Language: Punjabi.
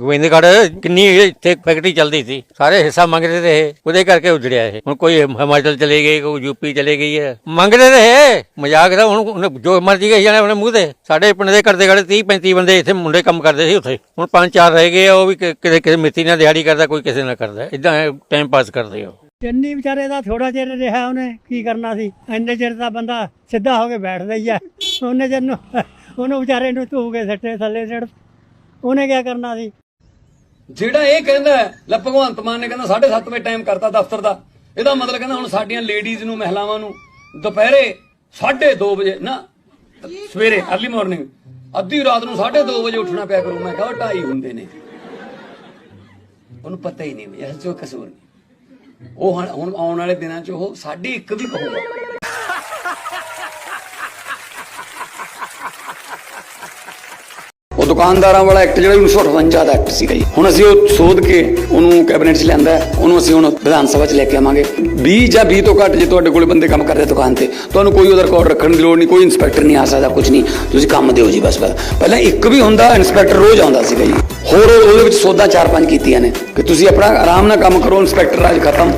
ਗੋਬਿੰਦਗੜ੍ਹ ਕਿੰਨੀ ਇੱਥੇ ਫੈਕਟਰੀ ਚੱਲਦੀ ਸੀ। ਸਾਰੇ ਹਿੱਸਾ ਮੰਗਦੇ ਰਹੇ, ਉਹਦੇ ਕਰਕੇ ਉਜੜਿਆ ਇਹ। ਹੁਣ ਕੋਈ ਹਿਮਾਚਲ ਚਲੇ ਗਏ, ਕੋਈ ਯੂਪੀ ਚਲੇ ਗਈ ਹੈ। ਮੰਗਦੇ ਰਹੇ, ਮਜ਼ਾਕ ਦਾ ਹੁਣ ਉਹਨੇ ਜੋ ਮਰਜ਼ੀ ਕਹੀ ਜਾਣਾ ਉਹਨੇ ਮੂੰਹ ਤੇ। ਸਾਡੇ ਪਿੰਡ ਦੇ ਕਰਦੇ ਕਰਦੇ 30 35 ਬੰਦੇ ਇੱਥੇ ਮੁੰਡੇ ਕੰਮ ਕਰਦੇ ਸੀ ਉੱਥੇ। ਹੁਣ ਪੰਜ ਚਾਰ ਰਹਿ ਗਏ ਉਹ ਵੀ ਕਿ- ਕਿਸੇ ਮਿੱਤੀ ਨਾਲ ਦਿਹਾੜੀ ਕਰਦਾ, ਕੋਈ ਕਿਸੇ ਨਾਲ ਕਰਦਾ। ਇਦਾਂ ਟਾਈਮ ਪਾਸ ਕਰਦੇ ਆ। ਉਹ। ਚੰਨੀ ਵਿਚਾਰੇ ਦਾ ਥੋੜਾ ਚਿਰ ਰਿਹਾ ਉਹਨੇ, ਕੀ ਕਰਨਾ ਸੀ? ਇੰਨੇ ਚਿਰ ਦਾ ਬੰਦਾ ਸਿੱਧਾ ਹੋ ਕੇ ਬੈਠਦਾ ਹੀ ਆ। ਉਹਨੇ ਚਿਰ ਉਹਨੂੰ ਵਿਚਾਰੇ ਨੂੰ ਧੂ ਕੇ ਸੱਟੇ ਥੱਲੇ ਸਿੱਟ ਉਹਨੇ ਕੀ ਕਰਨਾ ਸੀ? ਜਿਹੜਾ ਇਹ ਕਹਿੰਦਾ ਲੈ ਭਗਵੰਤ ਮਾਨ ਨੇ ਕਹਿੰਦਾ 7:30 ਵਜੇ ਟਾਈਮ ਕਰਤਾ ਦਫ਼ਤਰ ਦਾ। ਇਹਦਾ ਮਤਲਬ ਕਹਿੰਦਾ ਹੁਣ ਸਾਡੀਆਂ ਲੇਡੀਜ਼ ਨੂੰ, ਮਹਿਲਾਵਾਂ ਨੂੰ ਦੁਪਹਿਰੇ 2:30 ਵਜੇ, ਨਾ, ਸਵੇਰੇ ਅਰਲੀ ਮਾਰਨਿੰਗ ਅੱਧੀ ਰਾਤ ਨੂੰ 2:30 ਵਜੇ ਉੱਠਣਾ ਪਿਆ ਕਰੂ। ਮੈਂ ਕਿਹਾ ਢਾਈ ਹੁੰਦੇ ਨੇ। ਉਹਨੂੰ ਪਤਾ ਹੀ ਨਹੀਂ ਇਹ ਚੋ ਕਸੂਰ ਨਹੀਂ। ਉਹ ਹੁਣ ਹੁਣ ਆਉਣ ਵਾਲੇ ਦਿਨਾਂ 'ਚ ਉਹ ਸਾਡੀ ਇੱਕ ਵੀ ਕਹੂਗਾ ਦੁਕਾਨਦਾਰਾਂ ਵਾਲਾ ਐਕਟ ਜਿਹੜਾ 1958 ਦਾ ਐਕਟ ਸੀਗਾ ਜੀ। ਹੁਣ ਅਸੀਂ ਉਹ ਸੋਧ ਕੇ ਉਹਨੂੰ ਕੈਬਨਿਟ 'ਚ ਲਿਆਂਦਾ ਉਹਨੂੰ ਅਸੀਂ ਹੁਣ ਵਿਧਾਨ ਸਭਾ 'ਚ ਲੈ ਕੇ ਆਵਾਂਗੇ। 20 ਜਾਂ 20 ਤੋਂ ਘੱਟ ਜੇ ਤੁਹਾਡੇ ਕੋਲ ਬੰਦੇ ਕੰਮ ਕਰਦੇ ਆ ਦੁਕਾਨ ਤੇ, ਤੁਹਾਨੂੰ ਕੋਈ ਉਹਦਾ ਰਿਕਾਰਡ ਰੱਖਣ ਦੀ ਲੋੜ ਨਹੀਂ, ਕੋਈ ਇਨਸਪੈਕਟਰ ਨਹੀਂ ਆ ਸਕਦਾ ਕੁਝ ਨਹੀਂ। ਤੁਸੀਂ ਕੰਮ ਦਿਓ ਜੀ ਬਸ ਬਸ। ਪਹਿਲਾਂ ਇੱਕ ਵੀ ਹੁੰਦਾ ਇਨਸਪੈਕਟਰ ਰੋਜ਼ ਆਉਂਦਾ ਸੀਗਾ ਜੀ। ਹੋਰ ਉਹਦੇ ਵਿੱਚ ਸੋਧਾਂ ਚਾਰ ਪੰਜ ਕੀਤੀਆਂ ਨੇ ਕਿ ਤੁਸੀਂ ਆਪਣਾ ਆਰਾਮ ਨਾਲ ਕੰਮ ਕਰੋ ਇਨਸਪੈਕਟਰ ਅੱਜ ਖਤਮ।